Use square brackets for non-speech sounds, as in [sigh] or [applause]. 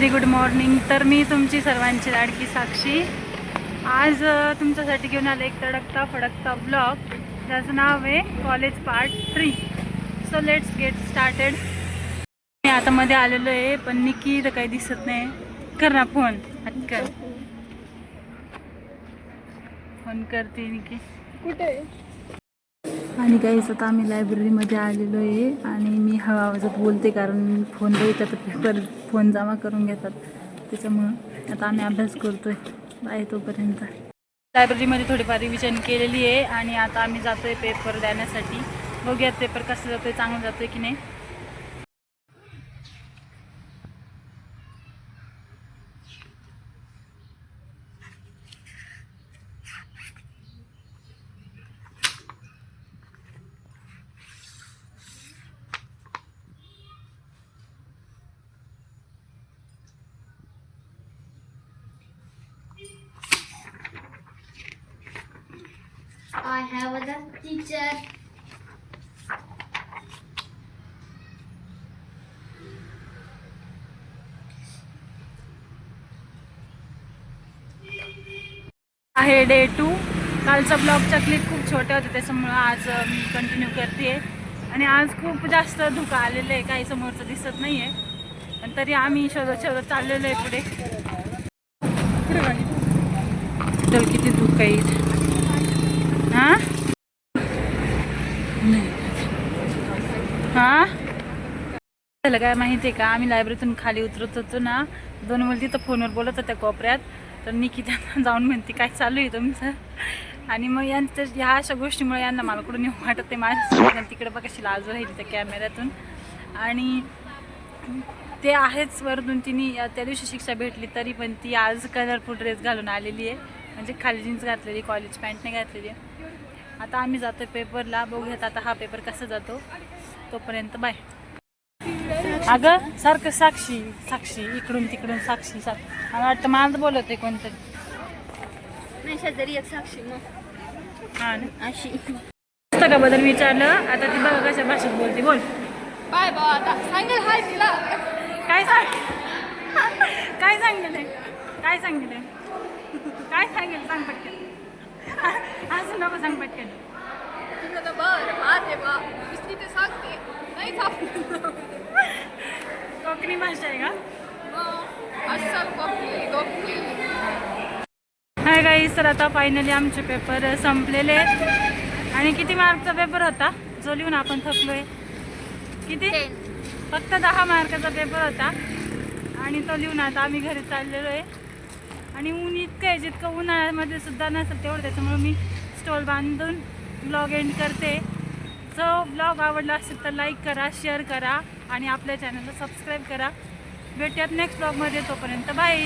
Very good morning तर मी तुमची सर्वांची लाडकी साक्षी. आज तुमच्यासाठी घेऊन आले एक तडकता फडकता ब्लॉग ज्याचं नाव आहे college part three so let's get started मी आता मध्ये आलेलो आहे पण निकी तर काही दिसत नाही. कर ना फोन कर. फोन करते निकी कुठे? आणि काहीच आता आम्ही लायब्ररीमध्ये आलेलो आहे आणि मी हवा आवाजात बोलते कारण फोन येतात तर पेपर फोन जमा करून घेतात. त्याच्यामुळं आता आम्ही अभ्यास करतोय आहे तोपर्यंत. लायब्ररीमध्ये थोडीफार रिव्हिजन केलेली आहे आणि आता आम्ही जातोय पेपर देण्यासाठी. बघूयात पेपर कसं जातोय चांगलं जातोय की नाही. I have a teacher. आहे डे टू कालचा ब्लॉगच्या क्लिप खूप छोट्या होत्या त्याच्यामुळं आज मी कंटिन्यू करते आणि आज खूप जास्त धुकं आलेलं आहे काही समोरचं दिसत नाही आहे पण तरी आम्ही शोधत शोधत चाललेलो आहे पुढे. किती धुकं येईल हां? हां? झालं काय माहिती आहे का? आम्ही लायब्ररीतून खाली उतरत होतो ना. दोन मुली तिथं फोनवर बोलत होत्या कोपऱ्यात. तर निकी त्यांना [laughs] जाऊन म्हणते काय चालू आहे तुमचं? आणि मग यांचं ह्या अशा गोष्टीमुळे यांना मला कुठून येऊ वाटत ते माझ्या तिकडे बघ कशी लाज राहिली त्या कॅमेऱ्यातून आणि ते आहेच वरतून तिने त्या दिवशी शिक्षा भेटली तरी पण ती आज कलरफुल ड्रेस घालून आलेली आहे. म्हणजे खाली जीन्स घातलेली कॉलेज पॅन्ट नाही घातलेली आहे. आता आम्ही जातो पेपरला बघूयात आता हा पेपर कसा जातो. तोपर्यंत बाय. अगं सारखं साक्षी साक्षी इकडून तिकडून साक्षी साक्षी. मला वाटतं माझं बोलत आहे कोणतरी. नाही शेजारी एक साक्षी मग. हा ना? अशी. पुस्तकाबद्दल विचारलं? आता ती बघा कशा भाषेत बोलते बोल. बाय बा आता सांगेल हाय तिला. काय सांग काय सांगितलं काय सांगितलं काय सांगेल सांग पटकन. असं नको सांग पटकन तुझं तर बर बात आहे बा. दिसली ते सांगते. नाही सापडलं कोकणी भाषा आहे का? अस्सल गोपी गोपी हाय गाई सर आता फायनली आमचे पेपर संपलेले आहेत. आणि किती मार्कचा पेपर होता? जो लिहून आपण थकलोय. किती? फक्त दहा मार्काचा पेपर होता. आणि तो लिहून आता आम्ही घरी चाललेलो आहे. आणि ऊन इतकं आहे जितकं उन्हाळ्यामध्ये सुद्धा नसेल तेवढं त्याच्यामुळे मी स्टॉल बांधून ब्लॉग एंड करते. जो ब्लॉग आवडला असेल तर लाईक करा शेअर करा आणि आपल्या चॅनलला सबस्क्राईब करा. भेटूयात नेक्स्ट ब्लॉगमध्ये तोपर्यंत. बाय